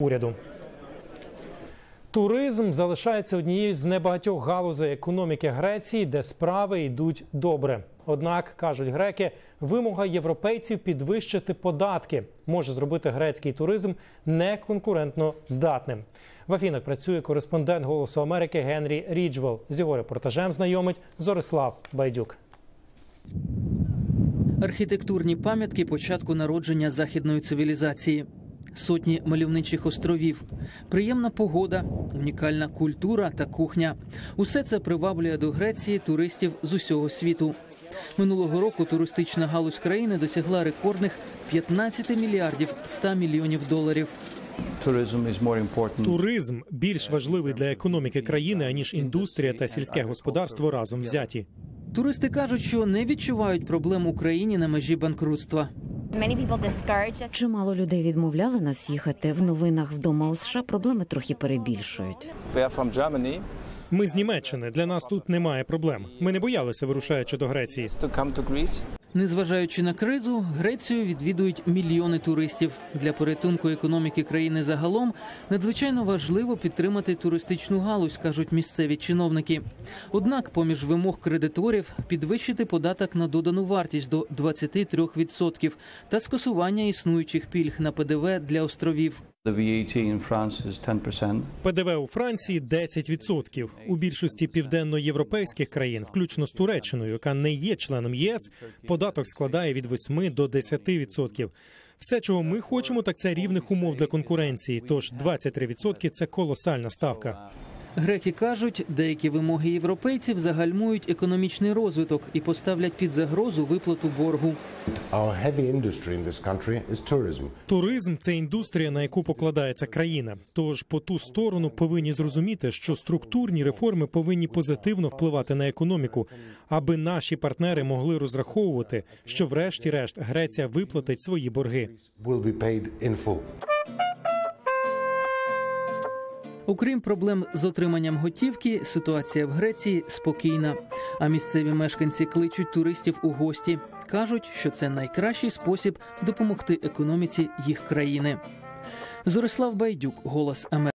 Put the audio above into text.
уряду. Туризм залишається однією з небагатьох галузей економіки Греції, де справи йдуть добре. Однак кажуть греки, вимога європейців підвищити податки може зробити грецький туризм неконкурентно здатним. В Афінах працює кореспондент Голосу Америки Генрі Ріджвелл. З його репортажем знайомить Зорислав Байдюк. Архітектурні пам'ятки початку народження західної цивілізації, сотні мальовничих островів, приємна погода, унікальна культура та кухня. Усе це приваблює до Греції туристів з усього світу. Минулого року туристична галузь країни досягла рекордних 15 мільярдів 100 мільйонів доларів. Туризм більш важливий для економіки країни аніж індустрія та сільське господарство разом взяті. Туристи кажуть, що не відчувають проблем у країні на межі банкрутства. Чимало людей відмовляли нас їхати. В новинах вдома у США проблеми трохи перебільшують. We are from Germany Ми з Німеччини. Для нас тут немає проблем. Ми не боялися, вирушаючи до Греції. Незважаючи на кризу, Грецію відвідують мільйони туристів. Для порятунку економіки країни загалом надзвичайно важливо підтримати туристичну галузь, кажуть місцеві чиновники. Однак, поміж вимог кредиторів підвищити податок на додану вартість до 23% та скасування існуючих пільг на ПДВ для островів. The VAT in France is 10%. ПДВ у Франції 10%. У більшості південноєвропейських країн, включно з Туреччиною, яка не є членом ЄС, податок складає від 8 до 10%. Все, чого ми хочемо, так це рівних умов для конкуренції. Тож 23% – це колосальна ставка. Греки кажуть, деякі вимоги європейців загальмують економічний розвиток і поставлять під загрозу виплату боргу. Туризм це індустрія, на яку покладається країна. Тож по ту сторону повинні зрозуміти, що структурні реформи повинні позитивно впливати на економіку, аби наші партнери могли розраховувати, що врешті-решт Греція виплатить свої борги. Окрім проблем з отриманням готівки, ситуація в Греції спокійна. А місцеві мешканці кличуть туристів у гості. кажуть, що це найкращий спосіб допомогти економіці їх країни. Зорислав Байдюк, голос Америки.